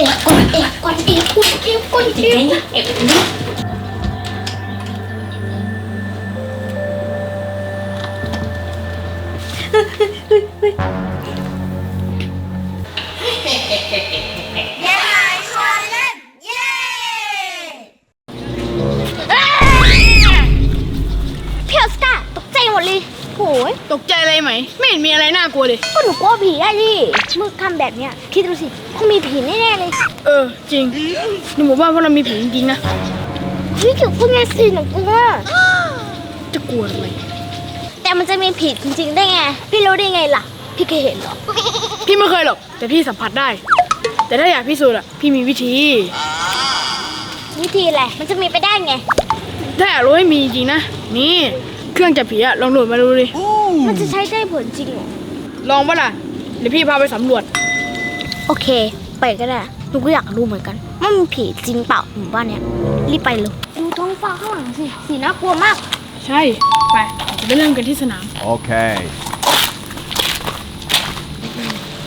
เอกกดเอกกดเอกกดเอกกดเอกเอกนี่เพี ตกใจอะไรไหม ไม่เห็นมีอะไรน่ากลัวเลย ก็หนูกลัวผีได้ดิมือทำแบบเนี้ยคิดดูสิคงมีผีแน่ๆเลยเออ จริงหนูบอกว่าพวกเรามีผีจริงๆนะเฮ้ยเกี่ยวกับไงสิหนูกลัวจะกลัวทำไมแต่มันจะมีผีจริงๆได้ไง พี่รู้ได้ไงล่ะ พี่เคยเห็นเหรอพี่ไม่เคยหรอก แต่พี่สัมผัสได้ แต่ถ้าอยากพิสูจน์อะพี่มีวิธี วิธีอะไรมันจะมีไปได้ไง ถ้าอยากรู้ให้มีจริงๆนะนี่ เครื่องจับผีอะลองโหลดมาดูดิ มันจะใช้ได้ผลจริงเหรอ ลองปะล่ะ เดี๋ยวพี่พาไปสำรวจ โอเค ไปก็ได้หนูก็อยากรู้เหมือนกันว่ามันผีจริงเปล่าหมู่บ้านเนี้ยรีบไปเลย ดูท้องฟ้าข้างหลังสิ สีน่ากลัวมาก ใช่ ไปจะไปเริ่มกันที่สนาม Okay.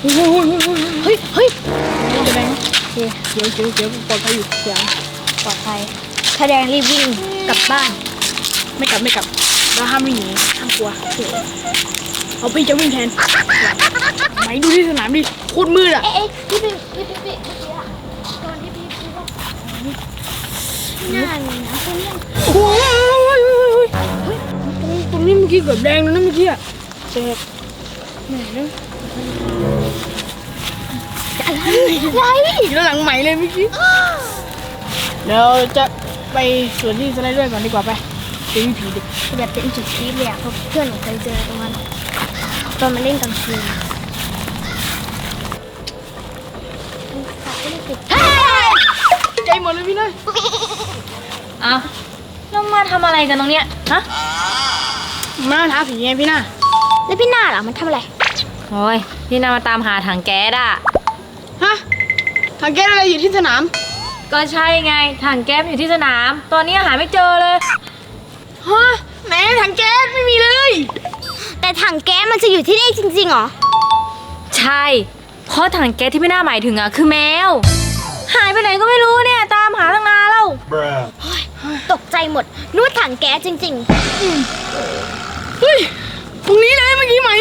โอ้โหเฮ้ยเฮ้ยจะแดงเดี๋ยวเดี๋ยวเดี๋ยวเดี๋ยวปลอดภัยอยู่เดี๋ยวปลอดภัยถ้าแดงรีบวิ่งกลับบ้าน ไม่กลับไม่กลับ เราห้ามวิ่งหนีห้ามกลัวเอาพี่จะวิ่งแทนไหนดูที่สนามดิโคตรมืดอะเอ๊ะเอ๊ะพี่พี่พี่พี่พี่พี่อะตอนที่พี่พี่ว่าหน้ามีนะตรงนี้โอ้ยเฮ้ยตรงตรงนี้เมื่อกี้เกือบแดงแล้วนะเมื่อกี้อะเจ็บแหม่นะอะไรอะไรอีกแล้วหลังใหม่เลยเมื่อกี้เดี๋ยวจะไปสวนที่สไลเดอร์ก่อนดีกว่าไป ไปวิ่งผีดิแบบเป็นจุดพีคเลยอะเพราะเพื่อนหนูเคยเจอตรงนั้นตอนมาเล่นกลางคืนเฮ้ยใจหมดเลยพี่น้อยอ้าวแล้วมาทำอะไรกันตรงเนี้ยฮะมาท้าผีไงพี่น่าแล้วพี่หน้าล่ะมันทำอะไรโอ้ยพี่นามาตามหาถังแก๊สอะฮะทางแก้อะไรอยู่ที่สนาม ก็ใช่ไงถังแก๊สอยู่ที่สนาม ตอนนี้หาไม่เจอเลย ฮะไหนถังแก๊สไม่มีเลย แต่ถังแก๊สมันจะอยู่ที่นี่จริงๆเหรอ ใช่ เพราะถังแก๊สที่พี่นาหมายถึงอะคือแมว หายไปไหนก็ไม่รู้เนี่ย ตามหาตั้งนานแล้ว Bruh. ตกใจหมดนึกว่าถังแก๊สจริง เฮ้ยตรงนี้เลยเมื่อกี้ไหม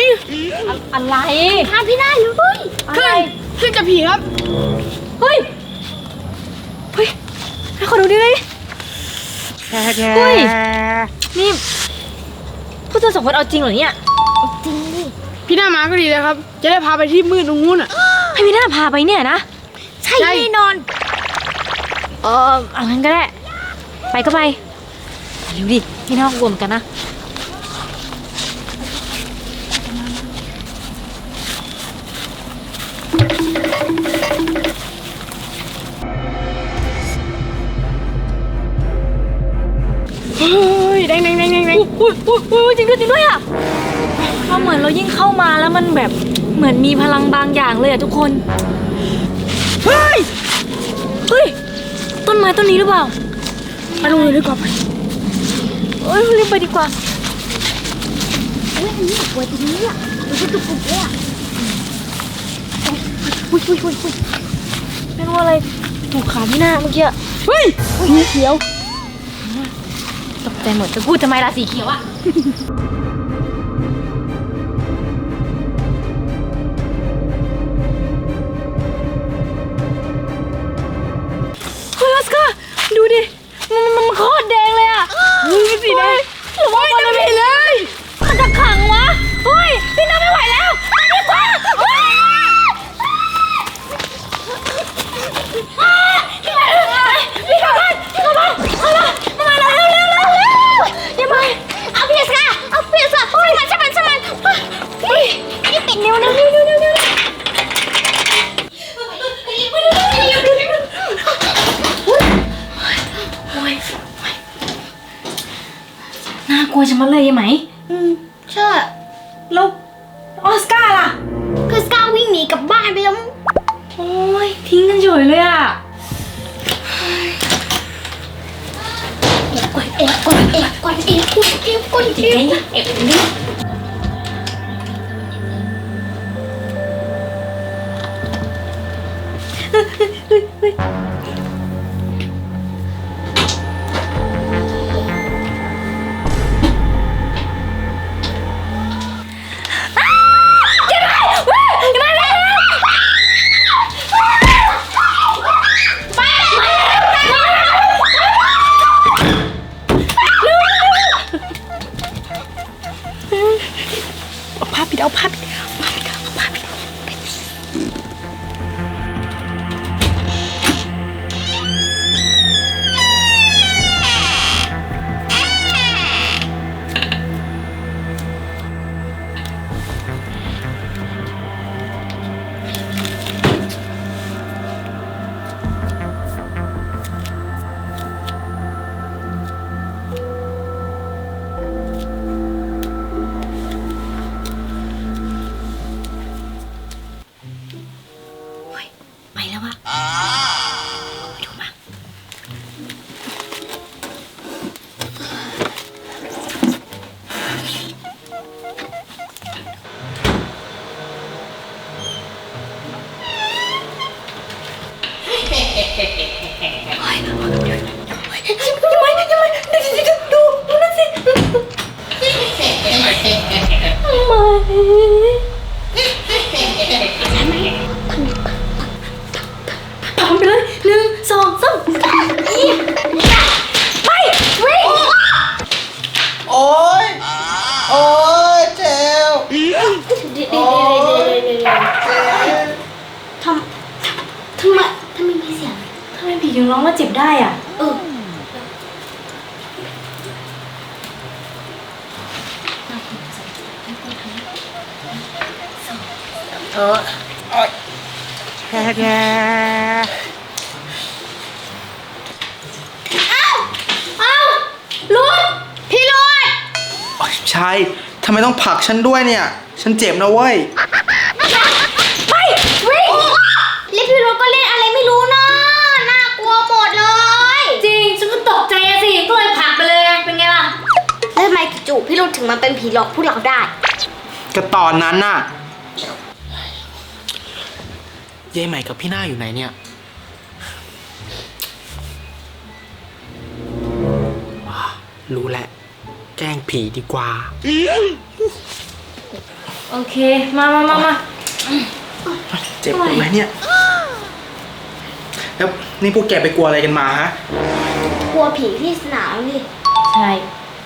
อะไรๆพาพี่หน้าเลยเครื่องเครื่องจับผีครับ เฮ้ย เฮ้ยให้ขอดูดิเลย เฮ้ย นี่พวกเธอสองคนเอาจริงเหรอเนี่ย จริงดิพี่น่ามาก็ดีแล้วครับ จะได้พาไปที่มืดตรงนู้นอะ ให้พี่นาพาไปเนี่ยนะ ใช่ใช่ แน่นอน เออเอางั้นก็ได้ ไปก็ไปไปเร็วดิพี่น่ากลัวเหมือนกันนะ เฮ้ยแดงแดงแดงแดงแดงอุ้ยอุ้ยอุ้ยจริงด้วยจริงด้วยอะเพราะเหมือนเรายิ่งเข้ามาแล้วมันแบบเหมือนมีพลังบางอย่างเลยอะทุกคน เฮ้ย เฮ้ย ต้นไม้ต้นนี้หรือเปล่าไปลงเลยดีกว่าไปเอ้ยรีบไปดีกว่าเฮ้ยอันนี้แบบกลัวจริงเนี่ยมันจะตุกๆเลยอะอุ้ยอุ้ยอุ้ยอุ้ยไม่รู้อะไรถูกขาที่หน้าเมื่อกี้อะเฮ้ยสีเขียว ตกใจหมดจะพูดทำไมล่ะสีเขียวอะ น่ากลัวจะมาเลยไหม อืมใช่แล้วออสการ์ล่ะ คือสกาวิ่งหนีกลับบ้านไปแล้วโอ้ยทิ้งกันเฉยเลยอะกดเอกกดเอกกดเอกกดเอกกดเอกเอกนี่ เอาผ้าปิดเอาผ้าปิด ทำไปเลยหนึ่งสองสามไปวิ่งโอ๊ยโอ๊ยเจลเดี๋ยวเดี๋ยวเดี๋ยวเดี๋ยวเดี๋ยวเดี๋ยวทำทำไมทำไมมีเสียงทำไมผีถึงร้องว่าเจ็บได้อะ เออเออโอ๊ยแค่แค่รุดพี่รุดโอ๊ยชายทำไมต้องผลักฉันด้วยเนี่ย ฉันเจ็บนะเว้ย ไปวิ่งเล่นพี่รุดก็เล่นอะไรไม่รู้นะน่ากลัวหมดเลย จริง ฉันก็ตกใจอะสิ ก็เลยผลักไปเลยไงเป็นไงล่ะ แล้วทำไมจู่ๆพี่รุดถึงมาเป็นผีหลอกพวกเราได้ ก็ตอนนั้นน่ะ ยายใหม่กับพี่หน้าอยู่ไหนเนี่ยว้ารู้แล้วแกล้งผีดีกว่า โอเค มามามามาเจ็บตรงไหนเนี่ย แล้วนี่พวกแกไปกลัวอะไรกันมาฮะ กลัวผีที่สนามดิใช่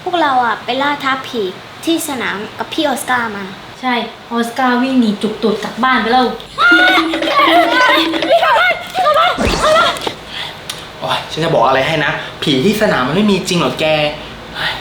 พวกเราอะไปล่าท้าผีที่สนามกับพี่ออสการ์มา ใช่ ออสการ์วิ่งหนีจุกตูดกลับบ้านไปแล้ว โอ้ยฉันจะบอกอะไรให้นะ ผีที่สนามมันไม่มีจริงหรอกแกเฮ้ย